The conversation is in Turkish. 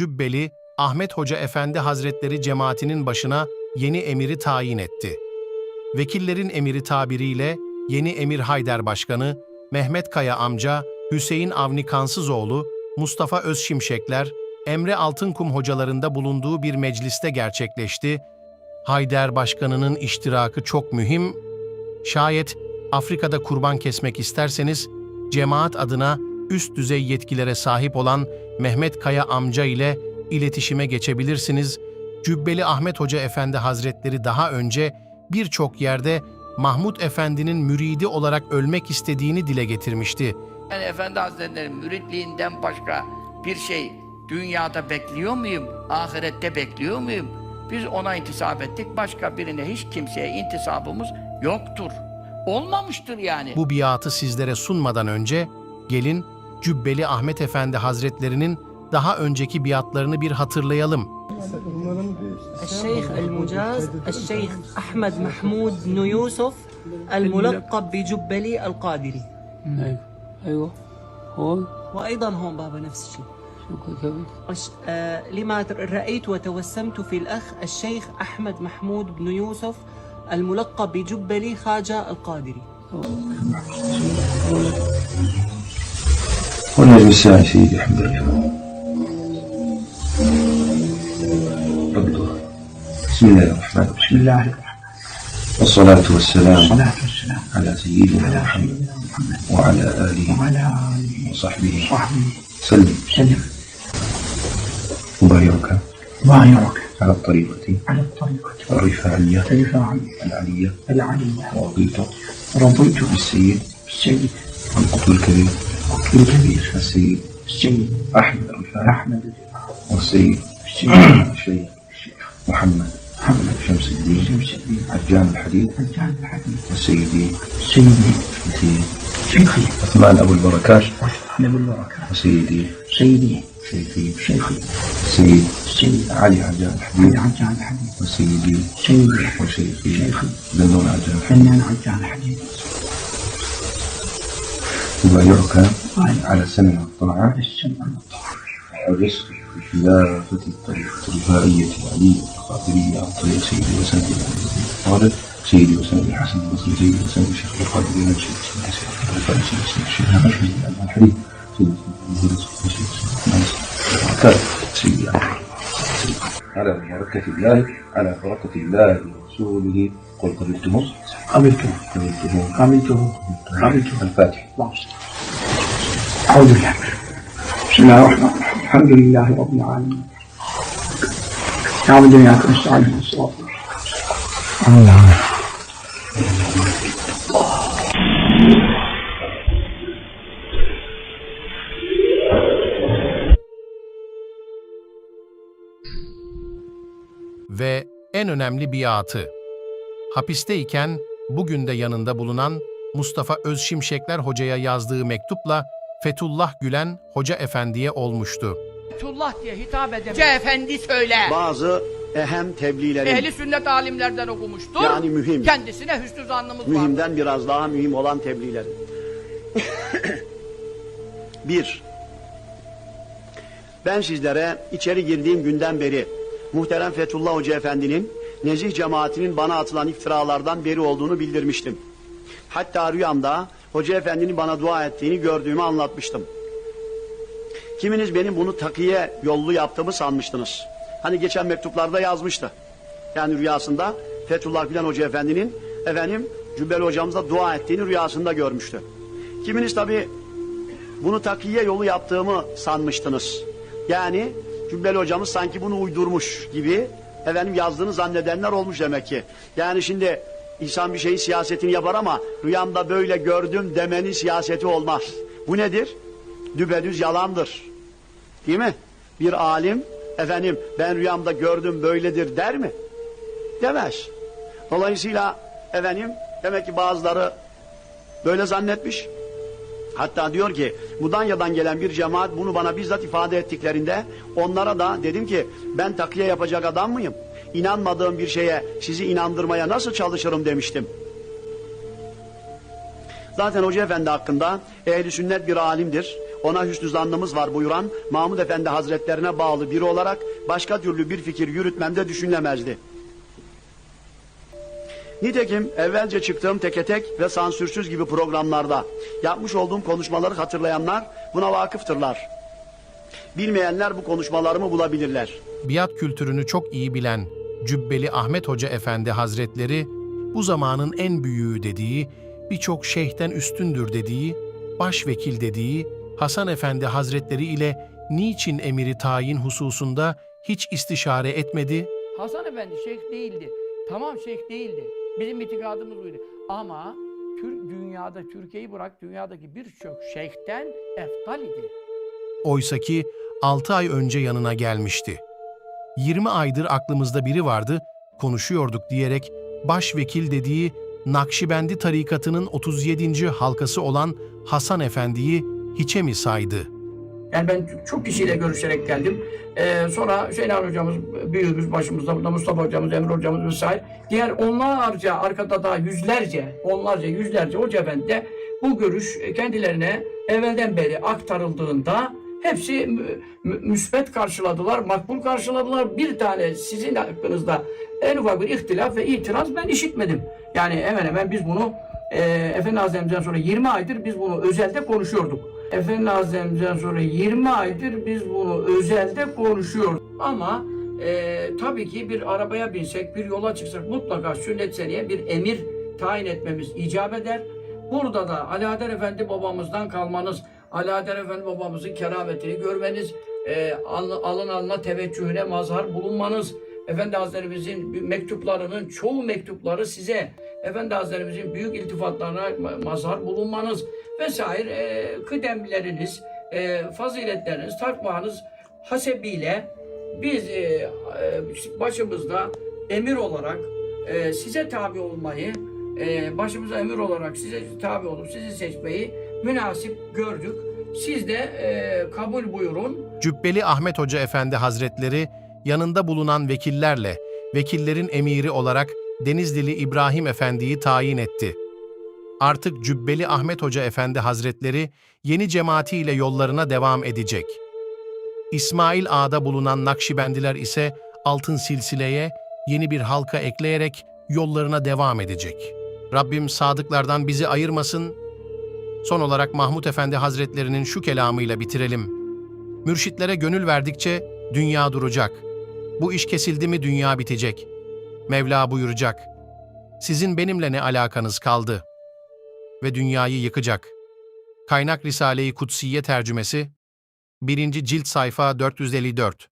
Cübbeli, Ahmet Hoca Efendi Hazretleri cemaatinin başına yeni emiri tayin etti. Vekillerin emiri tabiriyle yeni emir Hayder Başkanı, Mehmet Kaya amca, Hüseyin Avni Kansızoğlu, Mustafa Özşimşekler, Emre Altınkum hocalarında bulunduğu bir mecliste gerçekleşti. Hayder Başkanı'nın iştirakı çok mühim. Şayet Afrika'da kurban kesmek isterseniz, cemaat adına üst düzey yetkilere sahip olan Mehmet Kaya amca ile iletişime geçebilirsiniz. Cübbeli Ahmet Hoca Efendi Hazretleri daha önce birçok yerde Mahmud Efendi'nin müridi olarak ölmek istediğini dile getirmişti. Ben Efendi Hazretleri'nin müritliğinden başka bir şey dünyada bekliyor muyum? Ahirette bekliyor muyum? Biz ona intisap ettik. Başka birine hiç kimseye intisabımız yoktur. Olmamıştır yani. Bu biatı sizlere sunmadan önce gelin Cübbeli Ahmet Efendi Hazretlerinin daha önceki biatlarını bir hatırlayalım. الشيخ المجاز الشيخ أحمد محمود بن يوسف الملقب بجبلي القادري ايوه ايوه هون وأيضا هون بابا نفس الشيء شو كتبت؟ أش- آه، لما رأيت وتوسمت في الأخ الشيخ أحمد محمود بن يوسف الملقب بجبلي خاجة القادري الساعي سيدي الحمد لله. ربطه بسم الله الرحمن الرحيم. بسم الله الرحمن والصلاة والسلام الصلاة والسلام. على سيدنا محمد وعلى آله وعلى آله وصحبه. وصحبه. سلم. وسلم أبايعك بايعك على الطريقة. على الطريقة. الرفاعية. الرفاعية. العلية. العلية. ورضيت رضيت. بالسيد. بالسيد. القطب الكبير الجميل حسين الشيخ أحمد أحمد. وسيد الشيخ محمد محمد شمس الدين. شمس الدين. عجان الحديث. عجان الحديث. وسيدي سيدي. شيخي شيخي. عثمان أبو البركات عثمان أبو البركات وسيدي سيدي. شيخي. شيخي. سيد سيد علي عجان الحديث. علي عجان الحديث. وسيدي سيدي. وشيخي شيخي. بن نور عجان الحديث. بن نور عجان الحديث. أبايعك على السمع والطاعة السمع والطاعة والرزق في خلافة الطريقة الرفاعية العلية القادرية عن طريق سيدي وسند الطالب سيدي وسند الحسن البصري سيدي وسند الشيخ القادري سيدي وسند الشيخ الرفاعي سيدي وسند الشيخ بن الحليم سيدي وسند وسند سيدي على بركة الله على بركة الله ورسوله قل قبلتموه قبلته قبلتموه قبلته قبلته الفاتح اللهم صل أعوذ بالله بسم الله الرحمن الرحيم الحمد لله رب العالمين نعم جميعا نستعين الصراط ve en önemli biatı. Hapisteyken bugün de yanında bulunan Mustafa Özşimşekler Hoca'ya yazdığı mektupla Fethullah Gülen Hoca Efendi'ye olmuştu. Fethullah diye hitap eden Hoca Efendi söyle. bazı ehem tebliğlerin Ehli sünnet alimlerden okumuştur. Yani mühim. Kendisine hüsnü zannımız var. mühimden biraz daha mühim olan tebliğlerin. Bir, ben sizlere içeri girdiğim günden beri muhterem Fethullah Hoca Efendi'nin nezih cemaatinin bana atılan iftiralardan beri olduğunu bildirmiştim. Hatta rüyamda Hoca Efendi'nin bana dua ettiğini gördüğümü anlatmıştım. Kiminiz benim bunu takiye yollu yaptığımı sanmıştınız. Hani geçen mektuplarda yazmıştı. Yani rüyasında Fethullah Gülen Hoca Efendi'nin efendim Cübbeli hocamıza dua ettiğini rüyasında görmüştü. Kiminiz tabi bunu takiye yolu yaptığımı sanmıştınız. Yani Cübbeli hocamız sanki bunu uydurmuş gibi efendim yazdığını zannedenler olmuş demek ki. Yani şimdi insan bir şeyin siyasetini yapar ama rüyamda böyle gördüm demenin siyaseti olmaz. Bu nedir? Düpedüz yalandır. Değil mi? Bir alim efendim ben rüyamda gördüm böyledir der mi? Demez. Dolayısıyla efendim demek ki bazıları böyle zannetmiş. Hatta diyor ki Mudanya'dan gelen bir cemaat bunu bana bizzat ifade ettiklerinde onlara da dedim ki ben takiye yapacak adam mıyım? İnanmadığım bir şeye sizi inandırmaya nasıl çalışırım demiştim. Zaten Hoca Efendi hakkında ehli sünnet bir alimdir. ona hüsnü zannımız var buyuran Mahmud Efendi Hazretlerine bağlı biri olarak başka türlü bir fikir yürütmemde düşünülemezdi. Nitekim evvelce çıktığım teke tek ve sansürsüz gibi programlarda yapmış olduğum konuşmaları hatırlayanlar buna vakıftırlar. Bilmeyenler bu konuşmalarımı bulabilirler. biat kültürünü çok iyi bilen Cübbeli Ahmet Hoca Efendi Hazretleri, bu zamanın en büyüğü dediği, birçok şeyhten üstündür dediği, başvekil dediği Hasan Efendi Hazretleri ile niçin emiri tayin hususunda hiç istişare etmedi? Hasan Efendi şeyh değildi. Tamam şeyh değildi. Bizim itikadımız buydu. Ama Tür dünyada, Türkiye'yi bırak dünyadaki birçok şeyhten eftal idi. Oysaki 6 ay önce yanına gelmişti. 20 aydır aklımızda biri vardı, konuşuyorduk diyerek başvekil dediği Nakşibendi tarikatının 37. halkası olan Hasan Efendi'yi hiçe mi saydı? Yani ben çok kişiyle görüşerek geldim. Ee, sonra Hüseyin Ali hocamız, büyüğümüz başımızda, burada Mustafa hocamız, Emre hocamız vesaire. Diğer onlarca, arkada daha yüzlerce, onlarca, yüzlerce hoca efendi de bu görüş kendilerine evvelden beri aktarıldığında hepsi mü- mü- müsbet karşıladılar, makbul karşıladılar. Bir tane sizin hakkınızda en ufak bir ihtilaf ve itiraz ben işitmedim. Yani hemen hemen biz bunu e, Efendi Hazretlerimizden sonra 20 aydır biz bunu özelde konuşuyorduk. Efendi Hazretlerimizden sonra 20 aydır biz bunu özelde konuşuyorduk. Ama e, tabii ki bir arabaya binsek, bir yola çıksak mutlaka sünnet seneye bir emir tayin etmemiz icap eder. Burada da Alaeddin Efendi babamızdan kalmanız, Alaeddin Efendi babamızın kerametini görmeniz, e, alın, alın alına teveccühüne mazhar bulunmanız, Efendi Hazretlerimizin mektuplarının çoğu mektupları size, Efendi Hazretlerimizin büyük iltifatlarına ma- mazhar bulunmanız vesaire e, kıdemleriniz, e, faziletleriniz, takvanız hasebiyle biz e, e, başımızda emir olarak e, size tabi olmayı, e, başımıza emir olarak size tabi olup sizi seçmeyi münasip gördük. Siz de e, kabul buyurun. Cübbeli Ahmet Hoca Efendi Hazretleri yanında bulunan vekillerle vekillerin emiri olarak Denizlili İbrahim Efendi'yi tayin etti. Artık Cübbeli Ahmet Hoca Efendi Hazretleri yeni cemaatiyle yollarına devam edecek. İsmail Ağa'da bulunan Nakşibendiler ise altın silsileye yeni bir halka ekleyerek yollarına devam edecek. Rabbim sadıklardan bizi ayırmasın. Son olarak Mahmud Efendi Hazretlerinin şu kelamıyla bitirelim. Mürşitlere gönül verdikçe dünya duracak. Bu iş kesildi mi dünya bitecek. Mevla buyuracak. Sizin benimle ne alakanız kaldı? Ve dünyayı yıkacak. Kaynak Risale-i Kutsiye tercümesi 1. cilt sayfa 454